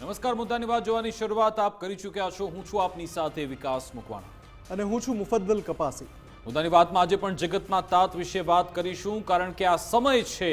નમસ્કાર મુદ્દાની વાત જોવાની શરૂઆત આપ કરી ચૂક્યા છો. હું છું આપની સાથે વિકાસ મુકવાણા. અને હું છું મુફદ્દલ કપાસી. મુદ્દાની વાતમાં આજે પણ જગતના તાત વિશે વાત કરીશું કારણ કે આ સમય છે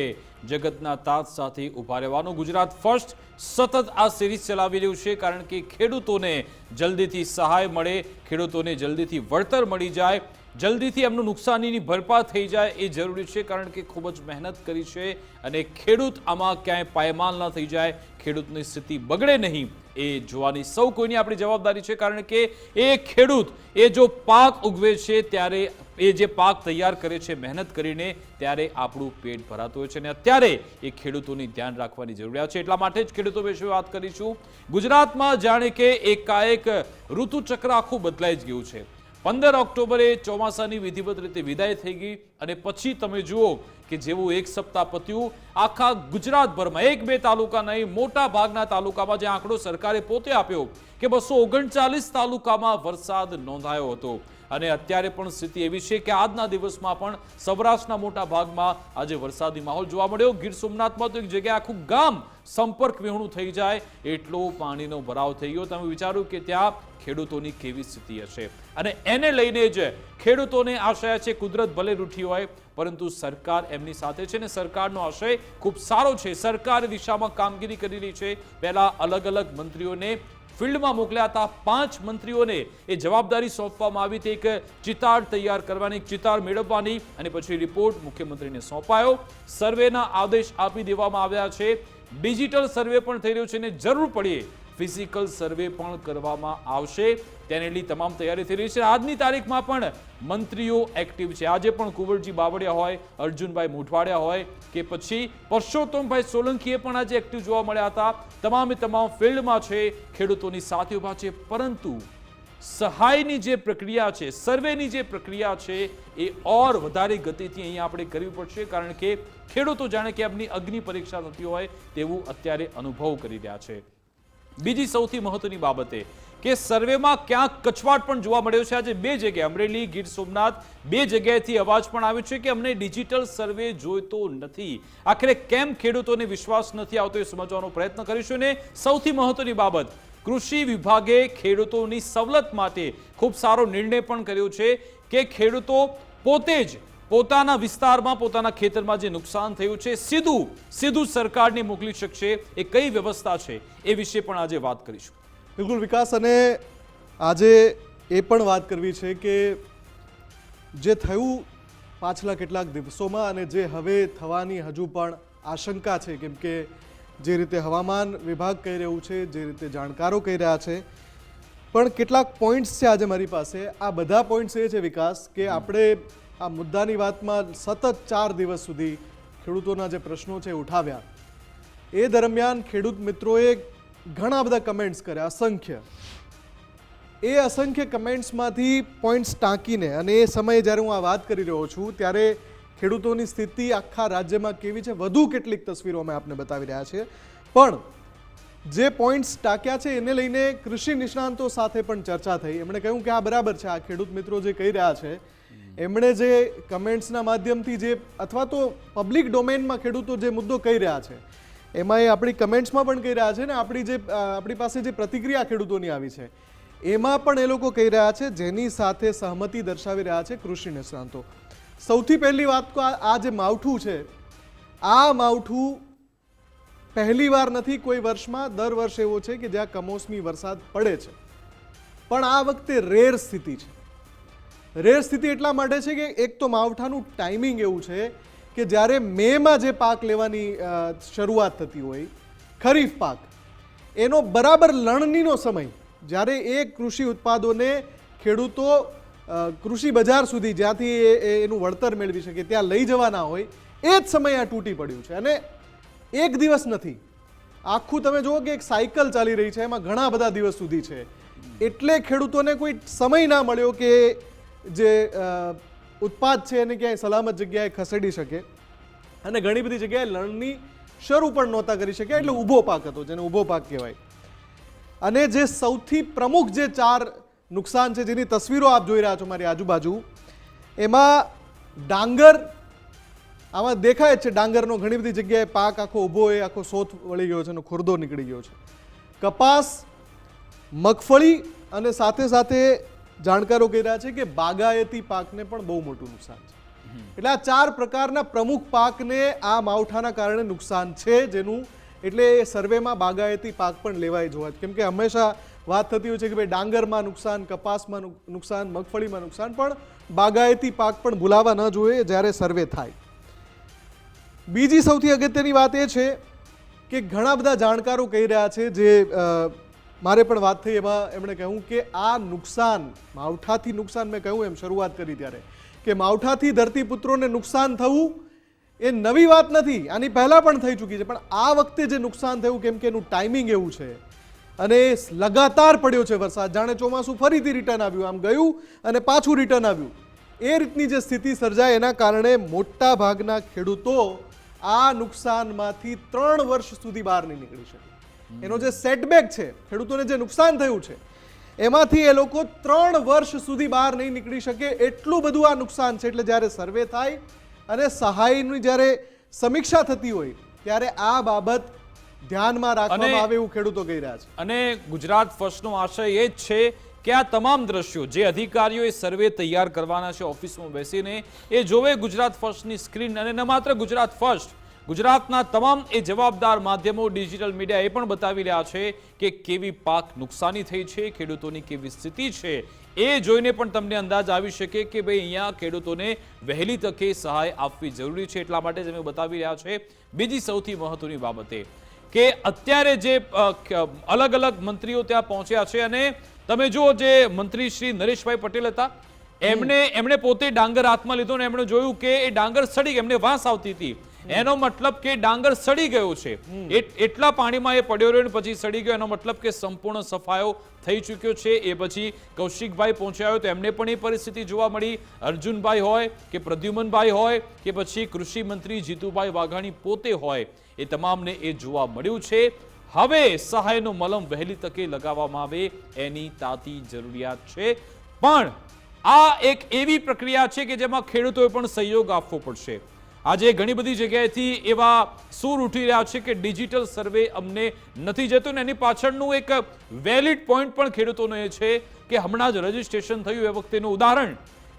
જગતના તાત સાથે ઊભા રહેવાનો. ગુજરાત ફર્સ્ટ સતત આ સિરીઝ ચલાવી રહ્યું છે કારણ કે ખેડૂતોને જલ્દીથી સહાય મળે ખેડૂતોને જલ્દીથી વળતર મળી જાય. જલ્દીથી એમનું નુકસાનીની ભરપા થઈ જાય એ જરૂરી છે, કારણ કે ખૂબ જ મહેનત કરી છે અને ખેડૂત આમાં ક્યાંય પાયમાલ ન થઈ જાય, ખેડૂતની સ્થિતિ બગડે નહીં એ જોવાની સૌ કોઈની આપણી જવાબદારી છે, કારણ કે એ ખેડૂત એ જો પાક ઉગવે છે ત્યારે એ જે પાક તૈયાર કરે છે, મહેનત કરીને ત્યારે આપણું પેટ ભરાતું હોય છે અને અત્યારે એ ખેડૂતોની ધ્યાન રાખવાની જરૂરિયાત છે. એટલા માટે જ ખેડૂતો વિશે વાત કરીશું. ગુજરાતમાં જાણે કે એકાએક ઋતુચક્ર આખું બદલાઈ જ ગયું છે. પંદર ઓક્ટોબરે ચોમાસાની વિધિવત રીતે વિદાય થઈ ગઈ અને પછી તમે જુઓ કે જેવું એક સપ્તાહ પત્યું, આખા ગુજરાતભરમાં, એક બે તાલુકા નહીં, મોટા ભાગના તાલુકામાં જે આંકડો સરકારે પોતે આપ્યો કે બસો ઓગણચાલીસ તાલુકામાં વરસાદ નોંધાયો હતો. અને અત્યારે પણ સ્થિતિ એવી છે કે આજના દિવસમાં પણ સૌરાષ્ટ્રના મોટા ભાગમાં આજે વરસાદી માહોલ જોવા મળ્યો. ગીર સોમનાથમાં તો એક જગ્યાએ આખું ગામ સંપર્ક વિહોણું થઈ જાય, એટલો પાણીનો ભરાવ થઈ ગયો. તમે વિચારો કે ત્યાં ખેડૂતોની કેવી સ્થિતિ હશે? અને એને લઈને જ ખેડૂતોને આશય છે, કુદરત ભલે રૂઠી હોય, પરંતુ સરકાર એમની સાથે છે ને સરકારનો આશય ખૂબ સારો છે. સરકાર દિશામાં કામગીરી કરી રહી છે. પહેલા અલગ અલગ મંત્રીઓને ફિલ્ડમાં મોકલ્યા હતા પાંચ મંત્રીઓને એ જવાબદારી સોંપવામાં આવી હતી. એક ચિતાર તૈયાર કરવાની ચિતાર મેળવવાની અને પછી રિપોર્ટ મુખ્યમંત્રીને સોંપાયો. સર્વેના આદેશ આપી દેવામાં આવ્યા છે. ડિજિટલ સર્વે પણ થઈ રહ્યો છે અને જરૂર પડીએ ફિઝિકલ સર્વે પણ કરવામાં આવશે. તેને એટલી તમામ તૈયારી થઈ રહી છે. આજની તારીખમાં પણ મંત્રીઓ એક્ટિવ છે. આજે પણ કુંવરજી બાવળિયા હોય, અર્જુનભાઈ મોઢવાડિયા હોય કે પછી પરસોત્તમભાઈ સોલંકીએ પણ આજે એક્ટિવ જોવા મળ્યા હતા. તમામે તમામ ફિલ્ડમાં છે, ખેડૂતોની સાથે ઊભા છે. પરંતુ સહાયની જે પ્રક્રિયા છે, સર્વેની જે પ્રક્રિયા છે, એ ઓર વધારે ગતિથી અહીંયા આપણે કરવી પડશે. કારણ કે ખેડૂતો જાણે કે એમની અગ્નિ પરીક્ષા થતી હોય તેવું અત્યારે અનુભવ કરી રહ્યા છે. બીજી સૌથી મહત્વની બાબતે કે સર્વેમાં ક્યાંક કચવાટ પણ જોવા મળ્યો છે. આજે બે જગ્યાએ અમરેલી, ગીર સોમનાથ બે જગ્યાએથી અવાજ પણ આવ્યો છે કે અમને ડિજિટલ સર્વે જોઈતો નથી. આખરે કેમ ખેડૂતોને વિશ્વાસ નથી આવતો એ સમજવાનો પ્રયત્ન કરીશું ને સૌથી મહત્વની બાબત, કૃષિ વિભાગે ખેડૂતોની સવલત માટે ખૂબ સારો નિર્ણય પણ કર્યો છે કે ખેડૂતો પોતે જ પોતાના વિસ્તારમાં, પોતાના ખેતરમાં જે નુકસાન થયું છે, સીધું સીધું સરકારને મોકલી શકશે. એ કઈ વ્યવસ્થા છે એ વિશે પણ આજે વાત કરીશું. બિલકુલ વિકાસ અને આજે એ પણ વાત કરવી છે કે જે થયું પાછલા કેટલાક દિવસોમાં અને જે હવે થવાની હજુ પણ આશંકા છે કેમ કે જે રીતે હવામાન વિભાગ કહી રહ્યું છે જે રીતે જાણકારો કહી રહ્યા છે. પણ કેટલાક પોઈન્ટ્સ છે આજે મારી પાસે. આ બધા પોઈન્ટ્સ એ છે વિકાસ કે આપણે આ મુદ્દાની વાતમાં સતત ચાર દિવસ સુધી ખેડૂતોના જે પ્રશ્નો છે ઉઠાવ્યા. એ દરમિયાન ખેડૂત મિત્રોએ ઘણા બધા કમેન્ટ્સ કર્યા, અસંખ્ય. એ અસંખ્ય કમેન્ટ્સમાંથી પોઈન્ટ્સ ટાંકીને અને એ સમયે જ્યારે હું આ વાત કરી રહ્યો છું, ત્યારે ખેડૂતોની સ્થિતિ આખા રાજ્યમાં કેવી છે, વધુ કેટલીક તસવીરો અમે આપને બતાવી રહ્યા છીએ. પણ જે પોઈન્ટ્સ ટાંક્યા છે, એને લઈને કૃષિ નિષ્ણાંતો સાથે પણ ચર્ચા થઈ. એમણે કહ્યું કે આ બરાબર છે, આ ખેડૂત મિત્રો જે કહી રહ્યા છે, એમણે જે કમેન્ટ્સના માધ્યમથી જે અથવા તો પબ્લિક ડોમેનમાં ખેડૂતો જે મુદ્દો કહી રહ્યા છે એમાં એ આપણી કમેન્ટ્સમાં પણ કહી રહ્યા છે ને, આપણી જે આપણી પાસે જે પ્રતિક્રિયા ખેડૂતોની આવી છે, એમાં પણ એ લોકો કહી રહ્યા છે, જેની સાથે સહમતિ દર્શાવી રહ્યા છે કૃષિ નિષ્ણાંતો. સૌથી પહેલી વાત તો આ જે માવઠું છે, આ માવઠું પહેલી વાર નથી, કોઈ વર્ષમાં, દર વર્ષ એવો છે કે જ્યાં કમોસમી વરસાદ પડે છે. પણ આ વખતે રેર સ્થિતિ છે. રેર સ્થિતિ એટલા માટે છે કે એક તો માવઠાનું ટાઈમિંગ એવું છે કે જ્યારે મેમાં જે પાક લેવાની શરૂઆત થતી હોય, ખરીફ પાક, એનો બરાબર લણણીનો સમય, જ્યારે એ કૃષિ ઉત્પાદોને ખેડૂતો કૃષિ બજાર સુધી જ્યાંથી એ- એનું વળતર મેળવી શકે, ત્યાં લઈ જવાના હોય, એ જ સમય આ તૂટી પડ્યું છે. અને એક દિવસ નથી. આખું તમે જુઓ કે એક સાયકલ ચાલી રહી છે, એમાં ઘણા બધા દિવસ સુધી છે. એટલે ખેડૂતોને કોઈ સમય ના મળ્યો કે જે ઉત્પાદ છે એને ક્યાંય સલામત જગ્યાએ ખસેડી શકે. અને ઘણી બધી જગ્યાએ લણની શરૂ પણ નહોતા કરી શક્યા, એટલે ઊભો પાક હતો, જેને ઊભો પાક કહેવાય. અને જે સૌથી પ્રમુખ જે ચાર નુકસાન છે, જેની તસવીરો આપ જોઈ રહ્યા છો મારી આજુબાજુ, એમાં ડાંગર આમાં દેખાય જ છે, ડાંગરનો ઘણી બધી જગ્યાએ પાક આખો ઊભો એ, આખો સોથ વળી ગયો છે અને ખુરદો નીકળી ગયો છે. કપાસ, મગફળી અને સાથે સાથે જાણકારો કહી રહ્યા છે કે બાગાયતી પાકને પણ બહુ મોટું નુકસાન છે. એટલે આ ચાર પ્રકારના પ્રમુખ પાકને આ માવઠાના કારણે નુકસાન છે જેનું એટલે સર્વેમાં બાગાયતી પાક પણ લેવાય જોવા કેમ કે હંમેશા વાત થતી હોય છે કે ભાઈ ડાંગરમાં નુકસાન, કપાસમાં નુકસાન, મગફળીમાં નુકસાન, પણ બાગાયતી પાક પણ ભૂલાવા ન જોઈએ જ્યારે સર્વે થાય. બીજી સૌથી અગત્યની વાત એ છે કે ઘણા બધા જાણકારો કહી રહ્યા છે જે મારે પણ વાત થઈ એમાં એમણે કહ્યું કે આ નુકસાન, માવઠાથી નુકસાન મેં કહ્યું એમ શરૂઆત કરી ત્યારે, કે માવઠાથી ધરતીપુત્રોને નુકસાન થવું એ નવી વાત નથી, આની પહેલાં પણ થઈ ચૂકી છે, પણ આ વખતે જે નુકસાન થયું, કેમ કે એનું ટાઈમિંગ એવું છે. અને લગાતાર પડ્યો છે વરસાદ. જાણે ચોમાસું ફરીથી રિટર્ન આવ્યું, આમ ગયું અને પાછું રિટર્ન આવ્યું. એ રીતની જે સ્થિતિ સર્જાય એના કારણે મોટા ભાગના ખેડૂતો આ નુકસાનમાંથી ત્રણ વર્ષ સુધી બહાર નહીં નીકળી શકે. એનો જે સેટબેક છે ખેડૂતોને જે નુકસાન થયું છે એમાંથી એ લોકો ત્રણ વર્ષ સુધી બહાર નહીં નીકળી શકે એટલું બધું આ નુકસાન છે. એટલે જ્યારે સર્વે થાય અને સહાયની જ્યારે સમીક્ષા થતી હોય ત્યારે આ બાબત ધ્યાનમાં રાખવામાં આવે એવું ખેડૂતો કહી રહ્યા છે. અને ગુજરાત ફર્સ્ટનો આશય એ જ છે કે આ તમામ દ્રશ્યો જે અધિકારીઓએ સર્વે તૈયાર કરવાના છે ઓફિસમાં બેસીને એ જોવે ગુજરાત ફર્સ્ટની સ્ક્રીન અને ન માત્ર ગુજરાત ફર્સ્ટ ગુજરાતના તમામ એ જવાબદાર માધ્યમો ડિજિટલ મીડિયા એ પણ બતાવી રહ્યા છે કે કેવી પાક નુકસાની થઈ છે, ખેડૂતોની કેવી સ્થિતિ છે, એ જોઈને પણ તમને અંદાજ આવી શકે કે ભાઈ અહીંયા ખેડૂતોને વહેલી તકે સહાય આપવી જરૂરી છે એટલા માટે જ અમે બતાવી રહ્યા છે. બીજી સૌથી મહત્વની બાબતે કે અત્યારે જે અલગ અલગ મંત્રીઓ ત્યાં પહોંચ્યા છે અને તમે જુઓ જે મંત્રી શ્રી નરેશભાઈ પટેલ હતા, એમણે એમણે પોતે ડાંગર હાથમાં લીધો ને એમણે જોયું કે એ ડાંગર સડી એમને વાસ આવતી હતી. એનો મતલબ કે ડાંગર સડી ગયો છે. એટલા પાણીમાં એ પડ્યો રહ્યો પછી સડી ગયો એનો મતલબ કે સંપૂર્ણ સફાયો થઈ ચૂક્યો છે. એ પછી કૌશિકભાઈ પહોંચ્યા તો એમને પણ એ પરિસ્થિતિ જોવા મળી. અર્જુનભાઈ હોય કે પ્રદ્યુમનભાઈ હોય કે પછી કૃષિ મંત્રી જીતુભાઈ વાઘાણી પોતે હોય એ તમામને એ જોવા મળ્યું છે. હવે સહાયનો મલમ વહેલી તકે લગાવવામાં આવે એની તાતી જરૂરિયાત છે. પણ આ એક એવી પ્રક્રિયા છે કે જેમાં ખેડૂતોએ પણ સહયોગ આપવો પડશે. આજે ઘણી બધી જગ્યાએથી એવા સૂર ઉઠી રહ્યા છે કે ડિજિટલ સર્વે અમને નથી જતો ને એની પાછળનું એક વેલિડ પોઈન્ટ પણ ખેડૂતોનો એ છે કે હમણાં જ રજીસ્ટ્રેશન થયું એ વખતેનું ઉદાહરણ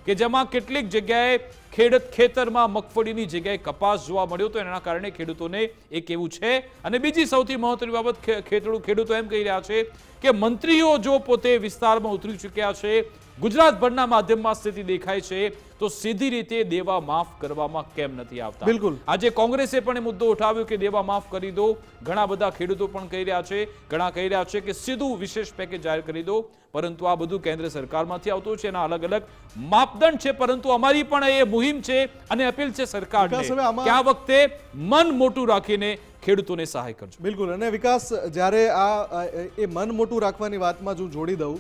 કે જેમાં કેટલીક જગ્યાએ ખેડૂત ખેતરમાં મગફળીની જગ્યાએ કપાસ જોવા મળ્યો તો એના કારણે ખેડૂતોને એક એવું છે. અને બીજી સૌથી મહત્વની બાબત ખે- ખેડૂતો એમ કહી રહ્યા છે કે મંત્રીઓ જો પોતે વિસ્તારમાં ઉતરી ચૂક્યા છે ગુજરાતભરના માધ્યમમાં સ્થિતિ દેખાય છે તો સીધી રીતે દેવા માફ કરવામાં કેમ નથી આવતા? બિલકુલ. આજે કોંગ્રેસે પણ એ મુદ્દો ઉઠાવ્યો કે દેવા માફ કરી દો. ઘણા બધા ખેડૂતો પણ કહી રહ્યા છે ઘણા કહી રહ્યા છે કે સીધું વિશેષ પેકેજ જાહેર કરી દો. પરંતુ આ બધું કેન્દ્ર સરકારમાંથી આવતું છે એના અલગ અલગ માપદંડ છે પરંતુ અમારી પણ એ મુહિમ છે અને અપીલ છે સરકારને કે આ વખતે મન મોટું રાખીને ખેડૂતોને સહાય કરજો. બિલકુલ. અને વિકાસ જ્યારે આ એ મન મોટું રાખવાની વાતમાં જો જોડી દઉં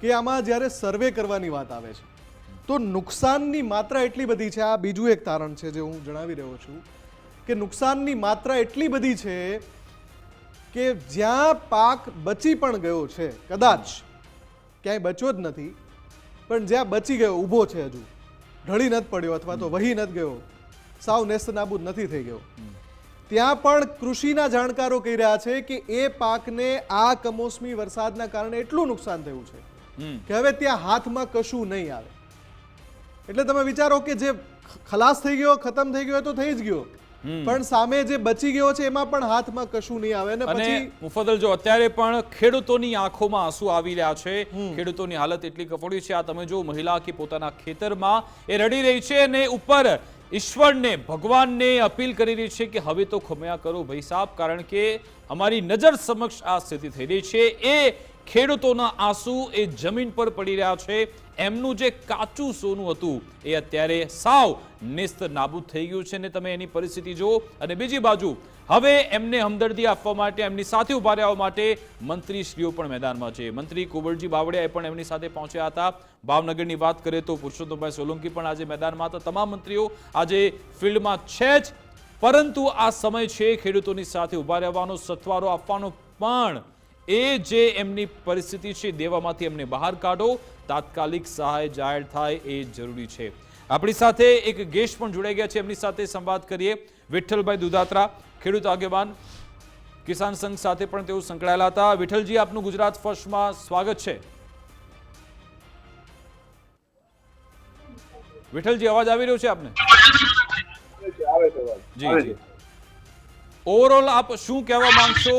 કે આમાં જ્યારે સર્વે કરવાની વાત આવે છે તો નુકસાનની માત્રા એટલી બધી છે આ બીજું એક તારણ છે જે હું જણાવી રહ્યો છું કે નુકસાનની માત્રા એટલી બધી છે કે જ્યાં પાક બચી પણ ગયો છે કદાચ ક્યાંય બચ્યો જ નથી પણ જ્યાં બચી ગયો ઊભો છે હજુ. ઢળી નથી પડ્યો અથવા તો વહી નથી ગયો. સાવ નેસ્ત નાબૂદ નથી થઈ ગયો. ત્યાં પણ કૃષિના જાણકારો કહી રહ્યા છે કે એ પાકને આ કમોસમી વરસાદના કારણે એટલું નુકસાન થયું છે કે હવે ત્યાં હાથમાં કશું નહીં આવે. એટલે તમે વિચારો કે જે ખલાસ થઈ ગયો ખતમ થઈ ગયો તો થઈ જ ગયો. પણ સામે જે બચી ગયો છે એમાં પણ હાથમાં કશું નહીં આવે અને પછી મુફદ્દલ જો અત્યારે પણ ખેડૂતોની આંખોમાં આંસુ આવી રહ્યા છે. ખેડૂતોની હાલત એટલી કફોડી છે. આ તમે જો મહિલા કે પોતાના ખેતરમાં એ રડી રહી છે અને ઉપર ઈશ્વરને ભગવાનને અપીલ કરી રહી છે કે હવે તો ખમ્યા કરો ભાઈ સાહેબ કારણ કે અમારી નજર સમક્ષ આ સ્થિતિ થઈ રહી છે. એ ખેડૂતોના આંસુ એ જમીન પર પડી રહ્યા છે. એમનું જે કાચું સોનું હતું એ અત્યારે સાવ નિસ્ત નાબૂદ થઈ ગયું છે ને તમે એની પરિસ્થિતિ જુઓ. અને બીજી બાજુ, હવે એમને હમદર્દી આપવા માટે, એમની સાથે ઊભા રહેવા માટે મંત્રીશ્રીઓ પણ મેદાનમાં છે. મંત્રી કુંવરજી બાવળિયાએ પણ એમની સાથે પહોંચ્યા હતા. ભાવનગરની વાત કરીએ તો પુરુષોત્તમભાઈ સોલંકી પણ આજે મેદાનમાં હતા. તમામ મંત્રીઓ આજે ફિલ્ડમાં છે જ. પરંતુ આ સમય છે ખેડૂતોની સાથે ઊભા રહેવાનો, સથવારો આપવાનો પણ એ જે એમની પરિસ્થિતિ છે દેવામાંથી એમને બહાર કાઢો. તાત્કાલિક સહાય જાહેર થાય એ જરૂરી છે. આપણી સાથે એક ગેસ્ટ પણ જોડાઈ ગયા છે. એમની સાથે સંવાદ કરીએ વિઠ્ઠલભાઈ દુધાત્રા ખેડૂત આગેવાન કિસાન સંઘ સાથે પણ તેઓ સંકળાયેલા હતા. વિઠ્ઠલજી આપનું ગુજરાત ફર્સ્ટમાં સ્વાગત છે. વિઠ્ઠલજી અવાજ આવી રહ્યો છે આપને? જી જી. ઓવરઓલ આપ શું કહેવા માંગશો?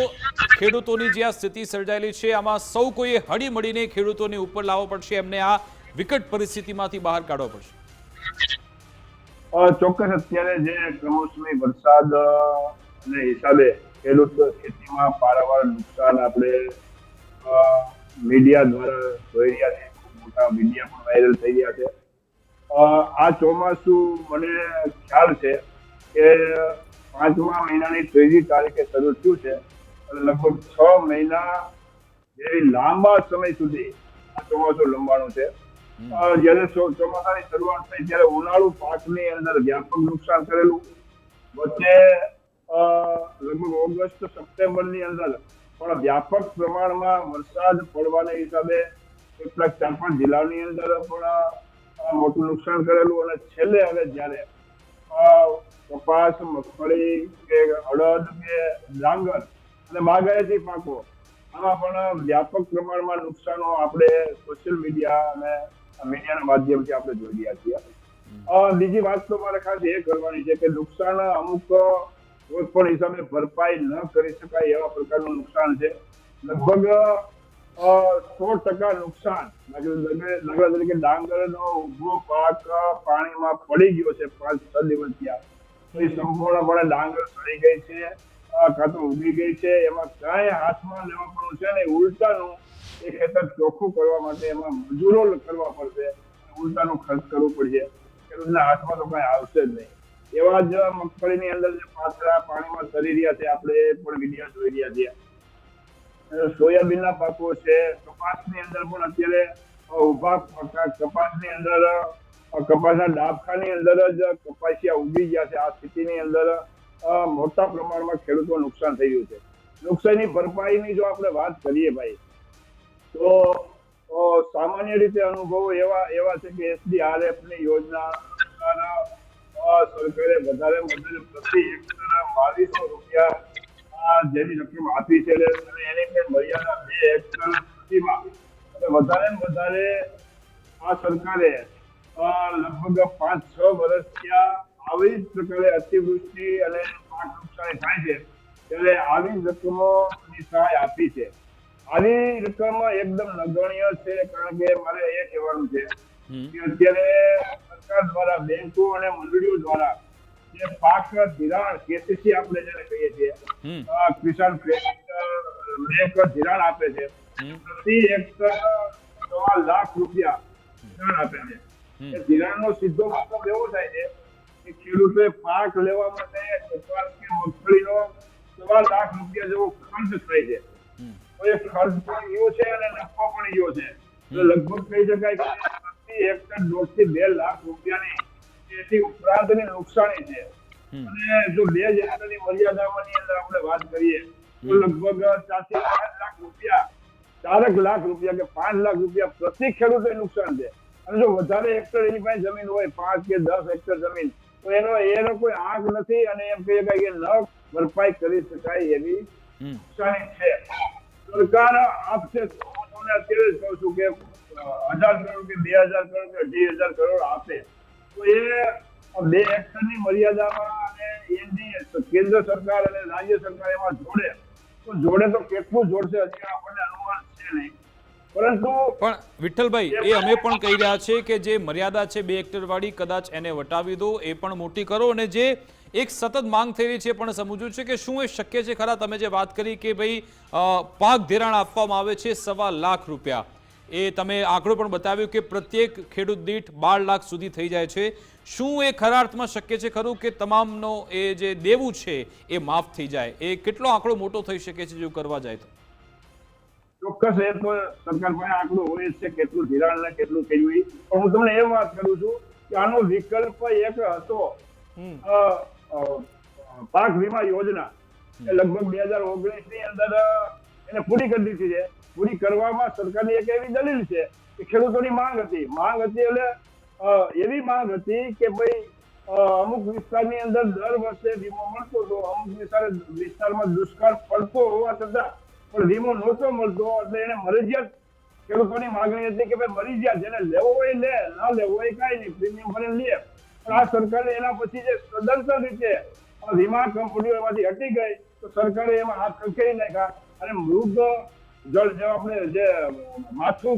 ખેડૂતોની જે આ સ્થિતિ સર્જાયેલી છે, આમાં સૌ કોઈએ હળી મળીને ખેડૂતોને ઉપર લાવવો પડશે, એમને આ વિકટ પરિસ્થિતિમાંથી બહાર કાઢવો પડશે. ચોક્કસ અત્યારે જે કમોસમી વરસાદ ને હિસાબે ખેડૂત ખેતીમાં પારાવાર નુકસાન આપણે મીડિયા દ્વારા જોઈ રહ્યા છે મોટા મીડિયા પણ વાયરલ થઈ રહ્યા છે. આ ચોમાસું મને ખ્યાલ છે કે પાંચમા મહિનાની ત્રીજી તારીખે શરૂ થયું છે. અને લગભગ છ મહિના જેવી લાંબા સમય સુધી આ ચોમાસું લંબાણું છે. જ્યારે ચોમાસાની શરૂઆત થઈ ત્યારે ઉનાળુ પાકની અંદર વ્યાપક નુકસાન કરેલું. વચ્ચે લગભગ ઓગસ્ટ સપ્ટેમ્બરની અંદર પણ વ્યાપક પ્રમાણમાં વરસાદ પડવાના હિસાબે કેટલાક ચાર પાંચ જિલ્લાની અંદર પણ મોટું નુકસાન કરેલું. અને છેલ્લે હવે જ્યારે અ, કપાસ મગફળી કે અડદ કે ડાંગર અને બાગાયતી પાકો. આમાં પણ વ્યાપક પ્રમાણમાં નુકસાનો આપણે સોશિયલ મીડિયા અને મીડિયાના માધ્યમથી આપણે જોઈ રહ્યા છીએ. બીજી વાત તો મારે ખાસ એ કરવાની છે કે નુકસાન અમુક કોઈ પણ હિસાબે ભરપાઈ ન કરી શકાય એવા પ્રકારનું નુકસાન છે. લગભગ સો ટકા નુકસાન. દાખલા તરીકે ડાંગરનો ઊભો પાક પાણીમાં પડી ગયો છે પાંચ, છ દિવસ ત્યાં તો એ સંપૂર્ણપણે ડાંગર સડી ગઈ છે કાં તો ઉગી ગઈ છે. એમાં કાંઈ હાથમાં લેવાનું છે ને ઉલટાનું એ ખેતર ચોખ્ખું કરવા માટે એમાં મજૂરો કરવા પડશે. ઉલટાનું ખર્ચ કરવું પડશે. ખેડૂતના હાથમાં તો કઈ આવશે જ નહીં. એવા જ મગફળીની અંદર જે પાથરા પાણીમાં સરી રહ્યા છે, આપણે પણ વીડિયો જોઈ રહ્યા છીએ. સોયાબીનના પાકો છે, કપાસની અંદર પણ અત્યારે પાકા, કપાસની અંદર કપાસના ડાબખાની અંદર જ કપાસિયા ઉગી ગયા છે. આ સ્થિતિની અંદર મોટા પ્રમાણમાં ખેડૂતો નુકસાન થઈ રહ્યું છે. નુકસાનની ભરપાઈની જો આપણે વાત કરીએ ભાઈ, તો સામાન્ય રીતે અનુભવો એવા એવા છે કે એસડીઆરએફની યોજના સરકારે વધારે વધારે પ્રતિ હેક્ટર બાવીસો રૂપિયા જેની રકમ આપી છે એની મર્યાદા બે હેક્ટર સુધીમાં અને વધારે ને વધારે આ સરકારે લગભગ પાંચ છ વર્ષ ત્યાં આવી જ પ્રકારે અતિવૃષ્ટિ અને પાક નુકસાન થાય છે. ત્યારે આવી રકમોની સહાય આપી છે. આવી રકમ એકદમ નગણ્ય છે કારણ કે મારે એ કહેવાનું છે કે અત્યારે સરકાર દ્વારા બેંકો અને મંડળીઓ દ્વારા જે પાક ધિરાણ કેસીસી આપણે જેને કહીએ છીએ કિસાન ક્રેડિટ બેંક ધિરાણ આપે છે. પ્રતિ હેક્ટર સવા લાખ રૂપિયા ધિરાણ આપે છે. એ ધિરાણનો સીધો મતલબ એવો થાય છે કે ખેડૂતોએ પાક લેવા માટે કપાસ કે મગફળીનો સવા લાખ રૂપિયા જેવો ખર્ચ થાય છે. તો એ ખર્ચ પણ ઈયો છે અને નફો પણ ઈયો છે. લગભગ કહી શકાય કે પ્રતિ હેક્ટર દોઢથી બે લાખ રૂપિયાની એથી ઉપરાંતની નુકસાની છે. અને જો બે જ હેક્ટરની મર્યાદાની અંદર આપણે વાત કરીએ તો લગભગ ચારથી પાંચ લાખ રૂપિયા ચારક લાખ રૂપિયા કે પાંચ લાખ રૂપિયા પ્રતિ ખેડૂતે નુકસાન છે. અને જો વધારે હેક્ટર એની પાસે જમીન હોય પાંચ કે દસ હેક્ટર જમીન તો એનો એનો કોઈ આંક નથી અને એમ કહી શકાય કે ન ભરપાઈ કરી શકાય એવી નુકસાની છે. સરકાર આપશે હું તમને અત્યારે જ કહું છું કે હજાર કરોડ કે બે હજાર કરોડ કે અઢી હજાર કરોડ આપે. તો એ બે હેક્ટરની મર્યાદામાં અને એની કેન્દ્ર સરકાર અને રાજ્ય સરકાર એમાં જોડે તો જોડે તો કેટલું જોડશે હજી આપણને અનુમાન છે નહીં. પરંતુ પણ વિઠ્ઠલભાઈ એ અમે પણ કહી રહ્યા છે કે જે મર્યાદા છે બે હેક્ટર વાળી કદાચ એને વટાવી દો એ પણ મોટી કરો. અને જે એક સતત માંગ થઈ રહી છે પણ સમજવું છે કે શું એ શક્ય છે? ખરા તમે જે વાત કરી કે ભાઈ પાક ધિરાણ આપવામાં આવે છે સવા લાખ રૂપિયા. એ તમે આંકડો પણ બતાવ્યો કે પ્રત્યેક ખેડૂત દીઠ બાર લાખ સુધી થઈ જાય છે. શું એ ખરા અર્થમાં શક્ય છે ખરું કે તમામનો એ જે દેવું છે એ માફ થઈ જાય? એ કેટલો આંકડો મોટો થઈ શકે છે જો કરવા જાય તો? ચોક્કસ એ તો સરકાર પાસે આંકડો હોય છે કેટલું ધિરાણ ને કેટલું કર્યું ઈ. પણ હું તમને એ વાત કરું છું કે આનો વિકલ્પ એક હતો પાક વીમા યોજના. લગભગ બે હજાર ઓગણીસની અંદર એને પૂરી કરી દીધી છે. પૂરી કરવામાં સરકારની એક એવી દલીલ છે કે ખેડૂતોની માંગ હતી. માંગ હતી એટલે એવી માંગ હતી કે ભાઈ અમુક વિસ્તારની અંદર દર વર્ષે વીમો મળતો હતો. અમુક વિસ્તાર વિસ્તારમાં દુષ્કાળ પડતો હોવા છતાં પણ વીમો નહોતો મળતો. એટલે એને મરજિયાત ખેડૂતોની માંગણી હતી કે ભાઈ મરી ગયા જેને લેવો હોય લે, ના લેવો હોય કાંઈ નહીં, પ્રીમિયમ ભરે લે. પણ આ સરકારે એના પછી જે સદંતર રીતે વીમા કંપનીઓ એમાંથી હટી ગઈ, તો સરકારે એમાં હાથ ખંખેરી નાખ્યા. અને મૃગ જળ જે આપણે જે માથું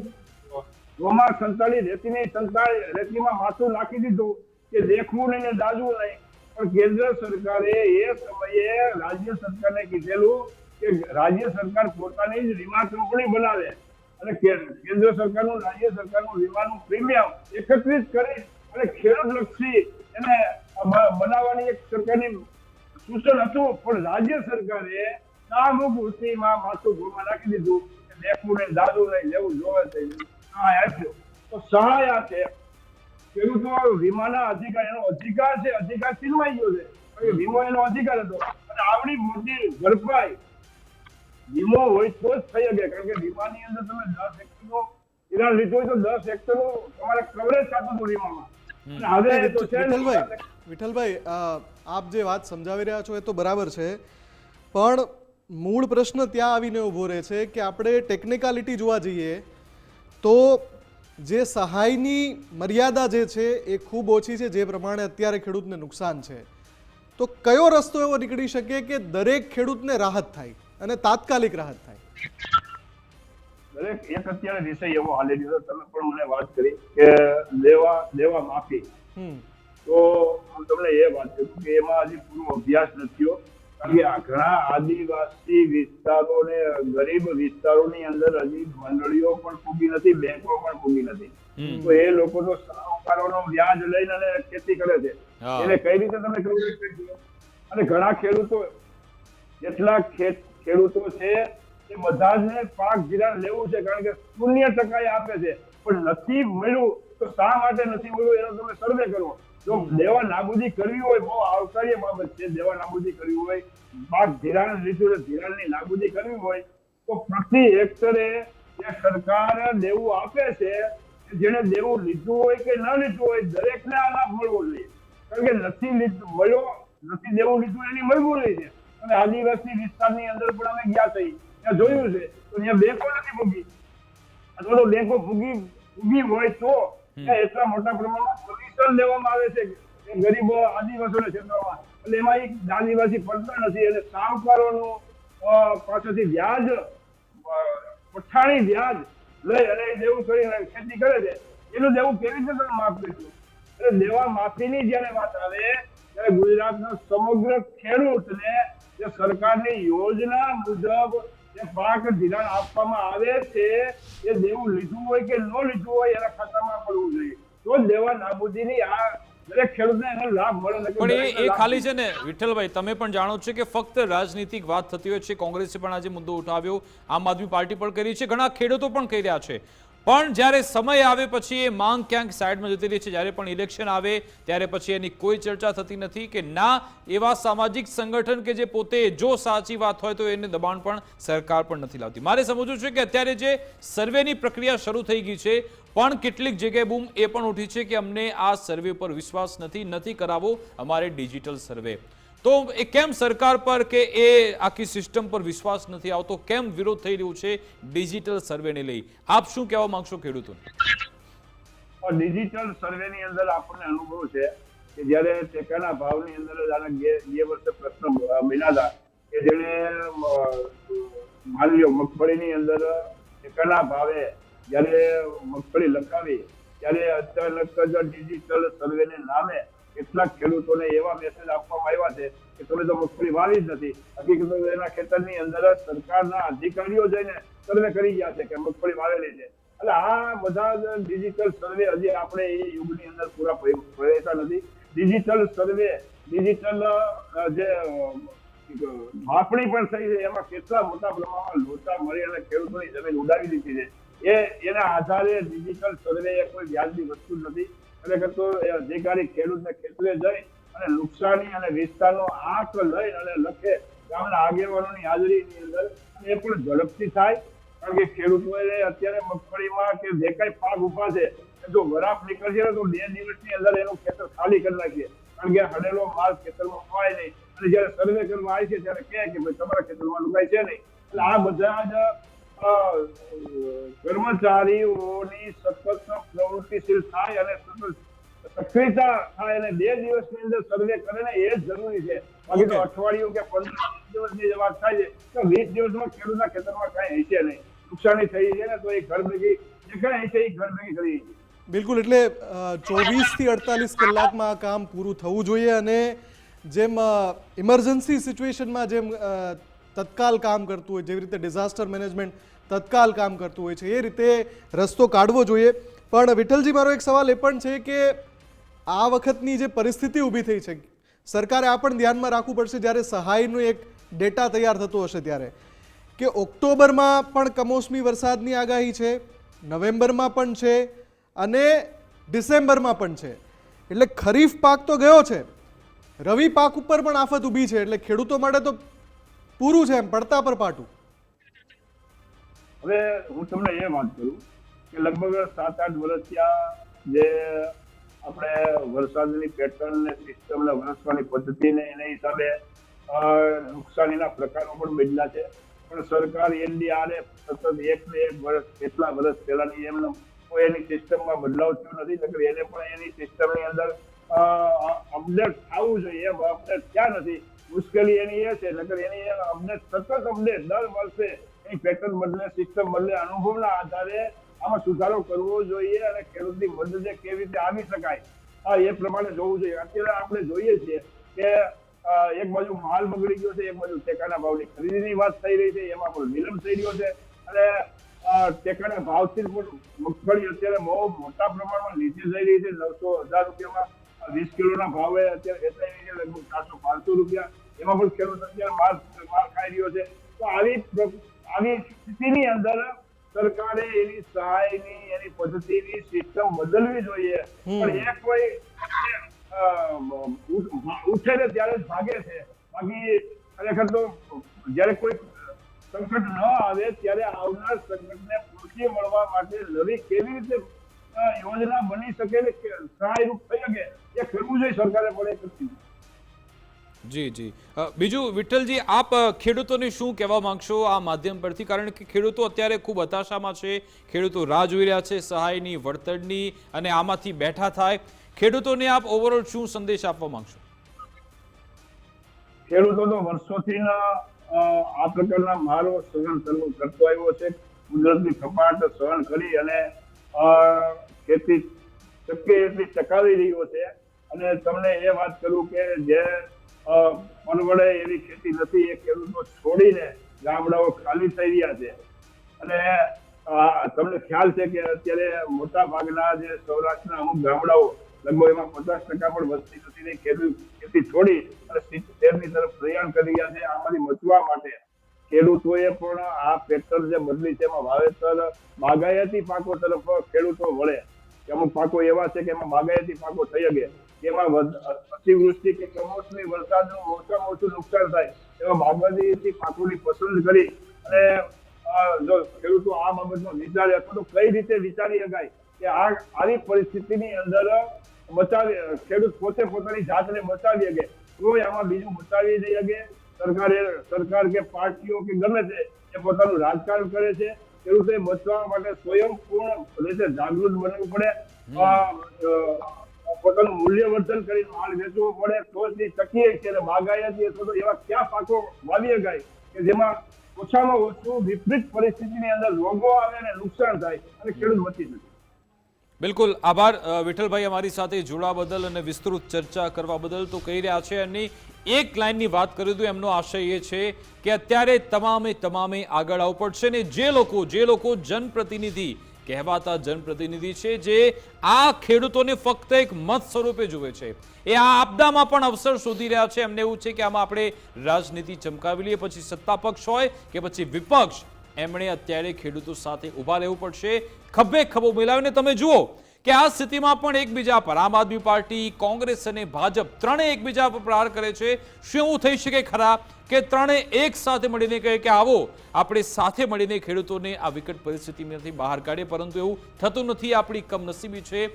ગોમાં સંતાડી, રેતીની સંતાડી, રેતીમાં માથું નાખી દીધું કે દેખવું નહીં ને દાજવું નહીં. પણ કેન્દ્ર સરકારે એ સમયે રાજ્ય સરકારને કીધેલું કે રાજ્ય સરકાર પોતાની જ વીમા કંપની બનાવે અને કેન્દ્ર સરકારનું, રાજ્ય સરકારનું વીમાનું પ્રીમિયમ એકત્રિત કરી અને ખેડૂત લક્ષી એને બનાવવાની એક સરકારની સૂચન હતું. પણ રાજ્ય સરકારે સામુક વૃત્તિમાં માથું ગોમાં નાખી દીધું નહીં દાદુ નહીં લેવું જોવે છે સહાય આપ્યો. તો સહાય આ છે ખેડૂતો વીમાના અધિકાર એનો અધિકાર છે અધિકાર છીનવાઈ ગયો છે. વીમો એનો અધિકાર હતો. અને આવડી મોટી ભરપાઈ વીમો હોય તો જ થઈ શકે. કારણ કે વીમાની અંદર તમે દસ હેક્ટરનું ધિરાણ લીધું હોય તો દસ હેક્ટરનું તમારે કવરેજ થતું હતું વીમામાં. વિઠ્ઠલભાઈ વિઠ્ઠલભાઈ આપ જે વાત સમજાવી રહ્યા છો એ તો બરાબર છે. પણ મૂળ પ્રશ્ન ત્યાં આવીને ઊભો રહે છે કે આપણે ટેકનિકાલિટી જોવા જઈએ તો જે સહાયની મર્યાદા જે છે એ ખૂબ ઓછી છે જે પ્રમાણે અત્યારે ખેડૂતને નુકસાન છે. તો કયો રસ્તો એવો નીકળી શકે કે દરેક ખેડૂતને રાહત થાય અને તાત્કાલિક રાહત થાય? દરેક એક અત્યારે વિષય એવો હાલી રહ્યો તમે પણ મને વાત કરી કે લેવા લેવા માફી. તો હું તમને એ વાત કરું કે એમાં હજી પૂરો અભ્યાસ નથી કે આ આદિવાસી વિસ્તારો ને ગરીબ વિસ્તારોની અંદર હજી મંડળીઓ પણ પૂગી નથી બેંકો પણ પૂગી નથી. તો એ લોકો તો સાહુકારોનો વ્યાજ લઈને અને ખેતી કરે છે. એને કઈ રીતે તમે કરી અને ઘણા ખેડૂતો જેટલા ખેડૂતો છે એ બધા જ પાક ધિરાણ લેવું છે કારણ કે શૂન્ય ટકા આપે છે. પણ નથી મળ્યું તો શા માટે નથી મળ્યું? એનો તમે સર્વે કરો. જો દેવા નાબૂદી કરવી હોય બહુ આવકાર્ય બાબત છે દેવા નાબૂદી કરવી હોય પાક ધિરાણ લીધું છે ધિરાણની નાબૂદી કરવી હોય તો પ્રતિ હેક્ટરે જે સરકાર દેવું આપે છે જેને દેવું લીધું હોય કે ન લીધું હોય દરેકને આ લાભ મળવો જોઈએ. કારણ કે નથી લીધું મળ્યો નથી દેવું લીધું એની મજબૂરી છે. અને આદિવાસી વિસ્તારની અંદર પણ અમે ગયા થઈ ત્યાં જોયું છે તો ત્યાં બેંકો નથી ભૂગી. અથવા તો બેંકો ભૂગી ભૂગી હોય તો એટલા મોટા પ્રમાણમાં લેવામાં આવે છે ગરીબો આદિવાસીઓના ક્ષેત્રમાં એટલે એમાં એક આદિવાસી પડતા નથી, એટલે સાહુકારોનો પાસેથી વ્યાજ પઠાણી વ્યાજ લઈ અને દેવું કરીને ખેતી કરે છે, એનું દેવું કેવી રીતે તમે માફ કરશો? એટલે દેવા માફીની જ્યારે વાત આવે, ત્યારે ગુજરાતના સમગ્ર ખેડૂતને જે સરકારની યોજના મુજબ જે પાક ધિરાણ આપવામાં આવે છે એ દેવું લીધું હોય કે ન લીધું હોય એના ખાતામાં પડવું જોઈએ. તો જ દેવા નાબૂદીની આ દરેક ખેડૂતને એનો લાભ મળે પણ એ ખાલી છે ને વિઠ્ઠલભાઈ તમે પણ જાણો છો કે ફક્ત રાજનીતિક વાત થતી હોય છે કોંગ્રેસે પણ આજે મુદ્દો ઉઠાવ્યો આમ આદમી પાર્ટી પણ કરી છે ઘણા ખેડૂતો પણ કહી રહ્યા છે. પણ જ્યારે સમય આવે પછી એ માંગ ક્યાંક સાઈડમાં જતી રહી છે. જ્યારે પણ ઇલેક્શન આવે, ત્યારે પછી એની કોઈ ચર્ચા થતી નથી કે ના, એવા સામાજિક સંગઠન કે જે પોતે જો સાચી વાત હોય તો એને દબાણ પણ સરકાર પણ નથી લાવતી. મારે સમજવું છે કે અત્યારે જે સર્વેની પ્રક્રિયા શરૂ થઈ ગઈ છે, પણ કેટલીક જગ્યાએ બૂમ એ પણ ઉઠી છે કે અમને આ સર્વે પર વિશ્વાસ નથી નથી કરાવવો અમારે ડિજિટલ સર્વે. તો એ કેમ સરકાર પર કે એ આખી સિસ્ટમ પર વિશ્વાસ નથી આવતો? કેમ વિરોધ થઈ રહ્યું છે ડિજિટલ સર્વેને લઈ? આપ શું કહેવા માંગશો ખેડૂતોને? ડિજિટલ સર્વેની અંદર આપણને અનુભવ છે કે જ્યારે ટેકાના ભાવની અંદર જ આના બે વર્ષે પ્રશ્ન બન્યા કે જેણે માની લો મગફળીની અંદર ટેકાના ભાવે જ્યારે મગફળી લખાવી, ત્યારે અચાનક જ ડિજિટલ સર્વેને નામે કેટલાક ખેડૂતોને એવા મેસેજ આપવામાં આવ્યા છે કે તમે તો મગફળી વાવી જ નથી. હકીકત એના ખેતરની અંદર સરકારના અધિકારીઓ જઈને સર્વે કરી ગયા છે કે મગફળી વાવેલી છે. એટલે આ બધા ડિજિટલ સર્વે હજી આપણે એ યુગની અંદર પૂરા પ્રવેશતા નથી. ડિજિટલ સર્વે ડિજિટલ જે માપણી પણ થઈ છે. એમાં કેટલા મોટા પ્રમાણમાં લોચા મળી અને ખેડૂતોની જમીન ઉડાવી દીધી છે. એ, એના આધારે ડિજિટલ સર્વે એ કોઈ વ્યાજબી વસ્તુ નથી. ખરેખર તો એ અધિકારી ખેડૂતને ખેતરે જઈ અને નુકસાની અને વિસ્તારનો આંક લઈ અને લખે ગામના આગેવાનોની હાજરીની અંદર એ પણ ઝડપથી થાય. કારણ કે ખેડૂતોએ અત્યારે મગફળીમાં કે જે કઈ પાક ઊભા છે જો વરાપ નીકળશે તો બે દિવસની અંદર એનું ખેતર ખાલી કરી નાખીએ. કારણ કે હડેલો માલ ખેતરમાં હોય નહીં. અને જયારે સર્વે કરવા આવે છે, ત્યારે કે ભાઈ તમારા ખેતરમાં લુકાય છે નહીં. એટલે આ બધા જ કર્મચારીઓની સતત પ્રવૃત્તિશીલ થાય અને સતત સક્રિયતા થાય અને બે દિવસની અંદર સર્વે કરે ને એ જ જરૂરી છે. બાકી તો અઠવાડિયું કે પંદર દિવસની વાત થાય છે. તો વીસ દિવસમાં ખેડૂતના ખેતરમાં કાંઈ હશે નહીં. નુકસાની થઈ છે ને તો એ ઘર ભેગી જે કાંઈ હશે એ ઘર ભેગી કરી બિલકુલ એટલે ચોવીસથી અડતાલીસ કલાકમાં આ કામ પૂરું થવું જોઈએ અને જેમ ઇમરજન્સી સિચ્યુએશનમાં જેમ તત્કાલ કામ કરતું હોય જેવી રીતે ડિઝાસ્ટર મેનેજમેન્ટ તત્કાલ કામ કરતું હોય છે. એ રીતે રસ્તો કાઢવો જોઈએ. પણ વિઠ્ઠલજી, મારો એક સવાલ એ પણ છે કે આ વખતની જે પરિસ્થિતિ ઊભી થઈ છે, સરકારે આ પણ ધ્યાનમાં રાખવું પડશે જ્યારે સહાયનું એક ડેટા તૈયાર થતો હશે ત્યારે? કે ઓક્ટોબરમાં પણ કમોસમી વરસાદની આગાહી છે, નવેમ્બરમાં પણ છે અને ડિસેમ્બરમાં પણ છે. એટલે ખરીફ પાક તો ગયો છે. રવિ પાક ઉપર પણ આફત ઊભી છે. એટલે ખેડૂતો માટે તો પૂરું છે એમ, પડતા પર પાટું. હવે હું તમને એ વાત કરું કે લગભગ સાત આઠ વર્ષથી આ જે આપણે વરસાદની પેટર્ન ને સિસ્ટમ ને વરસવાની પદ્ધતિ ને એના હિસાબે નુકસાનીના પ્રકારો પણ બદલા છે. પણ સરકાર એનડીઆરએફ સતત એક ને એક વર્ષ, કેટલા વર્ષ પહેલાની એમનો કોઈ એની સિસ્ટમમાં બદલાવ થયો નથી, નકર એને પણ એની સિસ્ટમની અંદર અપડેટ થવું જોઈએ. એમ અપડેટ ક્યાં નથી. મુશ્કેલી એની એ છે, નકર એની અપડેટ સતત અપડેટ દર વર્ષે એની પેટર્ન બદલે સિસ્ટમ બદલે, અનુભવના આધારે આમાં સુધારો કરવો જોઈએ અને ખેડૂતની મદદે કેવી રીતે આવી શકાય. હા, એ પ્રમાણે જોવું જોઈએ. અત્યારે આપણે જોઈએ છીએ કે એક બાજુ માલ બગડી ગયો છે, એક બાજુ ટેકાના ભાવની ખરીદીની વાત થઈ રહી છે, એમાં પણ વિલંબ થઈ રહ્યો છે. અને ટેકાના ભાવથી મગફળી અત્યારે બહુ મોટા પ્રમાણમાં નીચે જઈ રહી છે. નવસો હજાર રૂપિયામાં વીસ કિલોના ભાવે અત્યારે વેચાઈ રહી છે, લગભગ ચારસો પાંચસો રૂપિયા. એમાં પણ ખેડૂત અત્યારે માલ માલ ખાઈ રહ્યો છે. તો આવી આવી સ્થિતિની અંદર સરકારે એની સહાયની એની પદ્ધતિની સિસ્ટમ બદલવી જોઈએ. પણ એ કોઈ ઉઠે ને ત્યારે જ ભાગે છે. બાકી ખરેખર તો જ્યારે કોઈ સંકટ ન આવે ત્યારે આવનાર સંકટને પહોંચી મળવા માટે નવી કેવી રીતે યોજના બની શકે ને સહાયરૂપ થઈ શકે એ કરવું જોઈએ સરકારે પણ એ કરતી. જી જી. બીજું, વિઠ્ઠલજી, આપ ખેડૂતોને શું કહેવા માંગશો આ માધ્યમ પરથી? કારણ કે ખેડૂતો અત્યારે ખૂબ હતાશામાં છે. ખેડૂતો રાહ જોઈ રહ્યા છે, સહાયની વળતરની અને આમાંથી બેઠા થાય. ખેડૂતોને આપ ઓવરઓલ શું સંદેશ આપવા માંગશો? ખેડૂતો તો વર્ષોથી આ પ્રકારના મારો સહન કરતો આવ્યો છે. કુદરતની કપાટ સહન કરી અને ખેતી શક્ય એટલી ટકાવી રહ્યો છે. અને તમને એ વાત કરું કે જે અ, પરવડે એવી ખેતી નથી એ ખેડૂતો છોડીને ગામડાઓ ખાલી થઈ રહ્યા છે. અને તમને ખ્યાલ છે કે અત્યારે મોટા ભાગના જે સૌરાષ્ટ્રના અમુક ગામડાઓ લગભગ એમાં પચાસ ટકા પણ વસ્તી નથી ને ખેડૂત ખેતી છોડી અને શહેરની તરફ પ્રયાણ કરી રહ્યા છે. આમાંથી બચવા માટે ખેડૂતોએ પણ આ પેટર્ન જે બદલી છે એમાં વાવેતર બાગાયતી પાકો તરફ ખેડૂતો વળે. અમુક પાકો એવા છે કે એમાં બાગાયતી પાકો થઈ શકે. એમાં અતિવૃષ્ટિ કે કમોસમી વરસાદનું ઓછામાં ઓછું નુકસાન થાય એવા બાગાયતી પાકોની પસંદ કરી અને જો ખેડૂતો આ બાબતનો વિચારે અથવા તો કઈ રીતે વિચારી શકાય કે આ આવી પરિસ્થિતિની અંદર બચાવી ખેડૂત પોતે પોતાની જાતને બચાવી શકે કોઈ આમાં બીજું બચાવી નહીં શકે. સરકારે સરકાર કે પાર્ટીઓ કે ગમે તે એ પોતાનું રાજકારણ કરે છે. ખેડૂતે બચવા માટે સ્વયંપૂર્ણ રીતે જાગૃત બનવું પડે પોતાનું મૂલ્યવર્ધન કરી માલ વેચવો પડે તો જ એ ટકીએ છે બાગાયતી અથવા તો એવા કયા પાકો વાવીએ ગાય? કે જેમાં ઓછામાં ઓછું વિપરીત પરિસ્થિતિની અંદર રોગો આવે અને નુકસાન થાય અને ખેડૂત બચી શકે. બિલકુલ, આભાર. વિઠ્ઠલભાઈ અમારી સાથે જોડા બદલ અને વિસ્તૃત ચર્ચા કરવા બદલ તો કહી રહ્યા છે. અને એક લાઇનની વાત કરી દઉં, એમનો આશય એ છે કે અત્યારે તમામે તમામે આગળ આવવું પડશે ને જે લોકો જે લોકો જનપ્રતિનિધિ કહેવાતા જનપ્રતિનિધિ છે જે આ ખેડૂતોને ફક્ત એક મત સ્વરૂપે જુએ છે. એ આ આપદામાં પણ અવસર શોધી રહ્યા છે. એમને એવું છે કે આમાં આપણે રાજનીતિ ચમકાવી લઈએ, પછી સત્તા પક્ષ હોય કે પછી વિપક્ષ. એમણે અત્યારે ખેડૂતો સાથે ઊભા રહેવું પડશે. ખભે ખભો મિલાવીને તમે જુઓ. કે આ સ્થિતિમાં પણ એકબીજા પર આમ આદમી પાર્ટી, કોંગ્રેસ અને ભાજપ ત્રણેય એકબીજા પર પ્રહાર કરે છે. શું એવું થઈ શકે ખરા કે ત્રણેય એક સાથે મળીને કહે કે આવો, આપણે સાથે મળીને ખેડૂતોને આ વિકટ પરિસ્થિતિમાંથી બહાર કાઢીએ, પરંતુ એવું થતું નથી. આપણી કમનસીબી છે.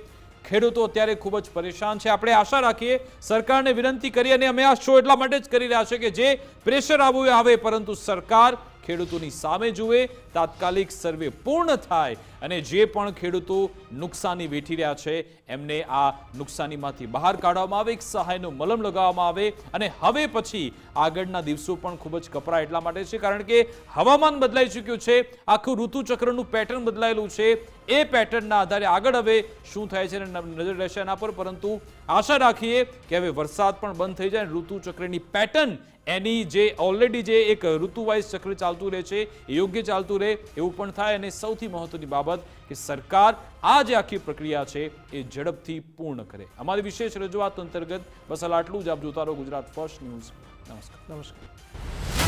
ખેડૂતો અત્યારે ખૂબ જ પરેશાન છે. આપણે આશા રાખીએ સરકારને વિનંતી કરી અને અમે આ શો એટલા માટે જ કરી રહ્યા છે કે જે પ્રેશર આવવું આવે, પરંતુ સરકાર ખેડૂતોની સામે જુએ, તાત્કાલિક સર્વે પૂર્ણ થાય અને જે પણ ખેડૂતો નુકસાની વેઠી રહ્યા છે, એમને આ નુકસાનીમાંથી બહાર કાઢવામાં આવે, એક સહાયનું મલમ લગાવવામાં આવે અને હવે પછી આગળના દિવસો પણ ખૂબ જ કપરા એટલા માટે છે, કારણ કે હવામાન બદલાઈ ચૂક્યું છે, આખું ઋતુચક્રનું પેટર્ન બદલાયેલું છે, એ પેટર્નના આધારે આગળ હવે શું થાય છે નજર રહેશે એના પર, પરંતુ આશા રાખીએ કે હવે વરસાદ પણ બંધ થઈ જાય ઋતુચક્રની પેટર્ન એની જે ઓલરેડી જે એક ઋતુવાઇઝ ચક્ર ચાલતું રહે છે, એ યોગ્ય ચાલતું રહે, એવું પણ થાય. અને સૌથી મહત્વની બાબત કે સરકાર આ જે આખી પ્રક્રિયા છે, એ ઝડપથી પૂર્ણ કરે. અમારી વિશેષ રજૂઆત અંતર્ગત બસ આટલું જ. આપ જોતા રહો ગુજરાત ફર્સ્ટ ન્યૂઝ. નમસ્કાર. નમસ્કાર.